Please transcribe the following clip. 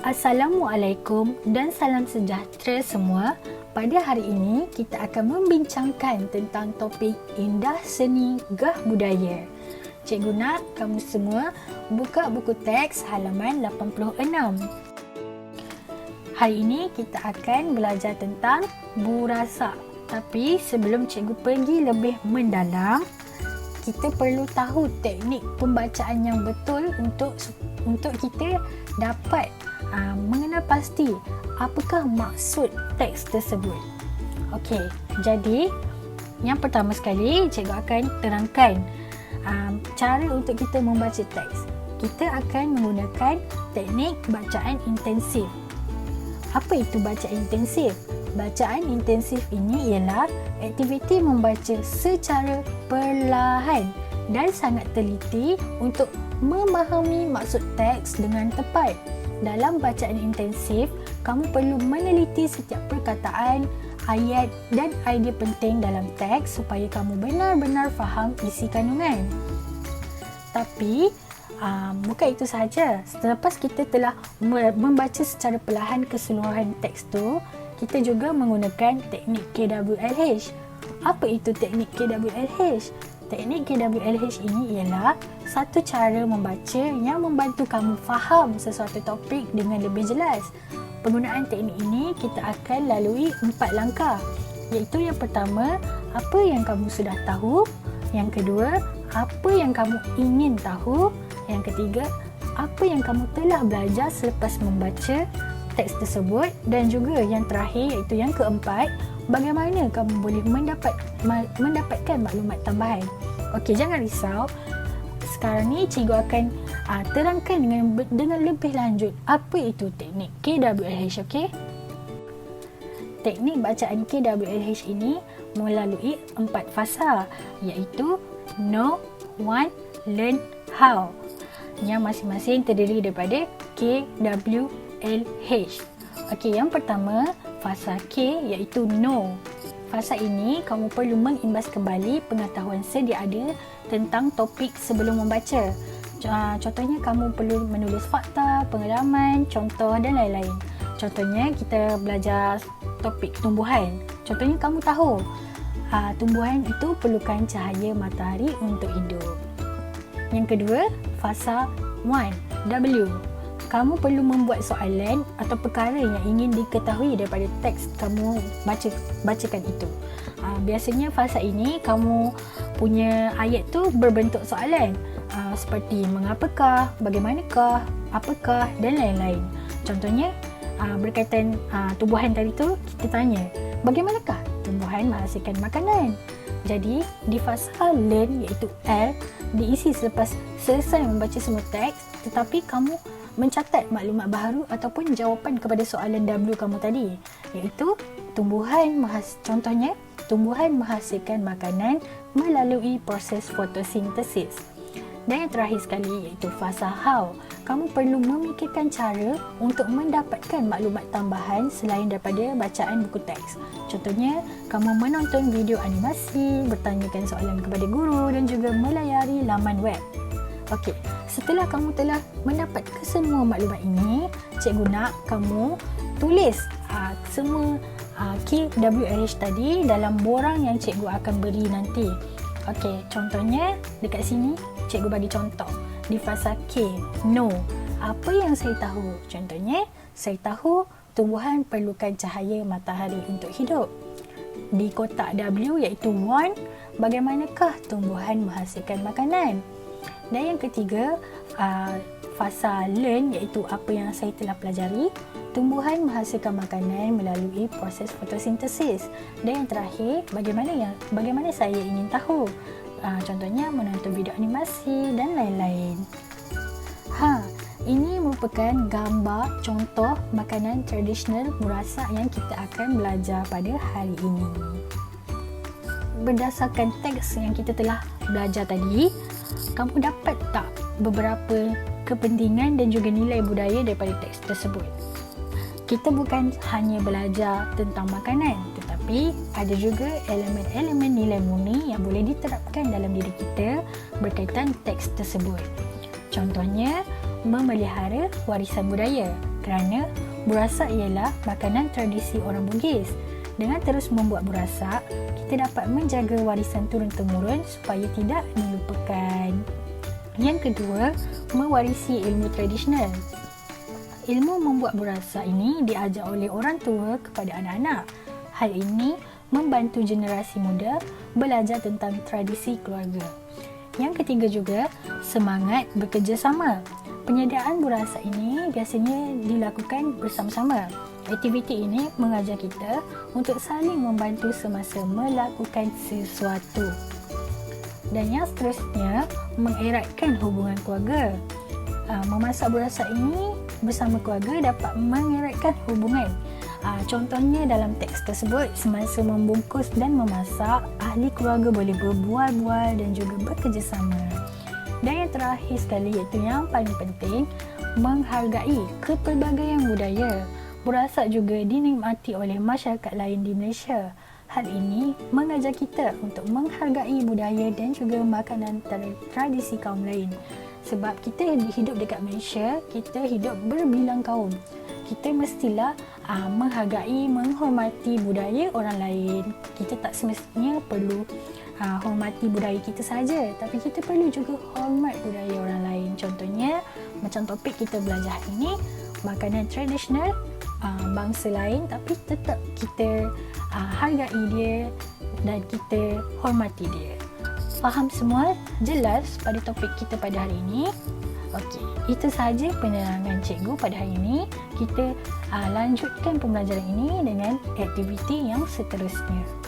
Assalamualaikum dan salam sejahtera semua. Pada hari ini kita akan membincangkan tentang topik indah seni gah budaya. Cikgu nak kamu semua buka buku teks halaman 86. Hari ini kita akan belajar tentang burasa. Tapi sebelum cikgu pergi lebih mendalam, kita perlu tahu teknik pembacaan yang betul untuk untuk kita dapat uh, mengenal pasti apakah maksud teks tersebut. Okey, jadi yang pertama sekali cikgu akan terangkan um, cara untuk kita membaca teks. Kita akan menggunakan teknik bacaan intensif. Apa itu bacaan intensif? Bacaan intensif ini ialah aktiviti membaca secara perlahan dan sangat teliti untuk memahami maksud teks dengan tepat. Dalam bacaan intensif, kamu perlu meneliti setiap perkataan, ayat dan idea penting dalam teks supaya kamu benar-benar faham isi kandungan. Tapi, um, bukan itu sahaja. Selepas kita telah membaca secara perlahan keseluruhan teks tu, kita juga menggunakan teknik KWLH. Apa itu teknik KWLH? Teknik KWLH ini ialah satu cara membaca yang membantu kamu faham sesuatu topik dengan lebih jelas. Penggunaan teknik ini kita akan lalui empat langkah. Iaitu yang pertama, apa yang kamu sudah tahu. Yang kedua, apa yang kamu ingin tahu. Yang ketiga, apa yang kamu telah belajar selepas membaca teks tersebut. Dan juga yang terakhir iaitu yang keempat, bagaimana kamu boleh mendapat mendapatkan maklumat tambahan. Okey, jangan risau. Sekarang ni cikgu akan uh, terangkan dengan dengan lebih lanjut apa itu teknik KWLH, okey? Teknik bacaan KWLH ini melalui empat fasa iaitu know, want, learn, how yang masing-masing terdiri daripada K, W, L, H. Okey, yang pertama fasa K iaitu know. Fasa ini kamu perlu mengimbas kembali pengetahuan sedia ada tentang topik sebelum membaca. Contohnya kamu perlu menulis fakta, pengalaman, contoh dan lain-lain. Contohnya kita belajar topik tumbuhan. Contohnya kamu tahu tumbuhan itu perlukan cahaya matahari untuk hidup. Yang kedua, fasa 1, W kamu perlu membuat soalan atau perkara yang ingin diketahui daripada teks kamu baca bacakan itu. Uh, biasanya fasa ini kamu punya ayat tu berbentuk soalan uh, seperti mengapakah, bagaimanakah, apakah dan lain-lain. Contohnya uh, berkaitan uh, tumbuhan tadi tu kita tanya, bagaimanakah tumbuhan menghasilkan makanan? Jadi di fasa learn iaitu L diisi selepas selesai membaca semua teks tetapi kamu mencatat maklumat baru ataupun jawapan kepada soalan W kamu tadi iaitu tumbuhan menghas- contohnya tumbuhan menghasilkan makanan melalui proses fotosintesis. Dan yang terakhir sekali iaitu fasa how. Kamu perlu memikirkan cara untuk mendapatkan maklumat tambahan selain daripada bacaan buku teks. Contohnya, kamu menonton video animasi, bertanyakan soalan kepada guru dan juga melayari laman web. Okey, setelah kamu telah mendapat kesemua maklumat ini, cikgu nak kamu tulis uh, semua uh, KWH tadi dalam borang yang cikgu akan beri nanti. Okey, contohnya dekat sini cikgu bagi contoh. Di fasa K, no. Apa yang saya tahu? Contohnya, saya tahu tumbuhan perlukan cahaya matahari untuk hidup. Di kotak W iaitu one, bagaimanakah tumbuhan menghasilkan makanan? Dan yang ketiga, uh, fasa learn iaitu apa yang saya telah pelajari. Tumbuhan menghasilkan makanan melalui proses fotosintesis. Dan yang terakhir, bagaimana yang bagaimana saya ingin tahu? Uh, contohnya menonton video animasi dan lain-lain. Ha, ini merupakan gambar contoh makanan tradisional murasak yang kita akan belajar pada hari ini. Berdasarkan teks yang kita telah belajar tadi, kamu dapat tak beberapa kepentingan dan juga nilai budaya daripada teks tersebut? Kita bukan hanya belajar tentang makanan tetapi ada juga elemen-elemen nilai murni yang boleh diterapkan dalam diri kita berkaitan teks tersebut. Contohnya, memelihara warisan budaya kerana burasak ialah makanan tradisi orang Bugis. Dengan terus membuat burasak, kita dapat menjaga warisan turun-temurun supaya tidak dilupakan. Yang kedua, mewarisi ilmu tradisional. Ilmu membuat burasak ini diajar oleh orang tua kepada anak-anak. Hal ini membantu generasi muda belajar tentang tradisi keluarga. Yang ketiga juga, semangat bekerjasama. Penyediaan burasak ini biasanya dilakukan bersama-sama. Aktiviti ini mengajar kita untuk saling membantu semasa melakukan sesuatu. Dan yang seterusnya, mengeratkan hubungan keluarga. Ah, memasak burasak ini bersama keluarga dapat mengeratkan hubungan Uh, contohnya dalam teks tersebut, semasa membungkus dan memasak, ahli keluarga boleh berbual-bual dan juga bekerjasama. Dan yang terakhir sekali iaitu yang paling penting, menghargai kepelbagaian budaya. Burasak juga dinikmati oleh masyarakat lain di Malaysia. Hal ini mengajar kita untuk menghargai budaya dan juga makanan tradisi kaum lain. Sebab kita hidup dekat Malaysia, kita hidup berbilang kaum kita mestilah uh, menghargai, menghormati budaya orang lain. Kita tak semestinya perlu uh, hormati budaya kita saja, tapi kita perlu juga hormat budaya orang lain. Contohnya, macam topik kita belajar ini, makanan tradisional uh, bangsa lain tapi tetap kita uh, hargai dia dan kita hormati dia. Faham semua? Jelas pada topik kita pada hari ini? Okey, itu sahaja penerangan cikgu pada hari ini. Kita uh, lanjutkan pembelajaran ini dengan aktiviti yang seterusnya.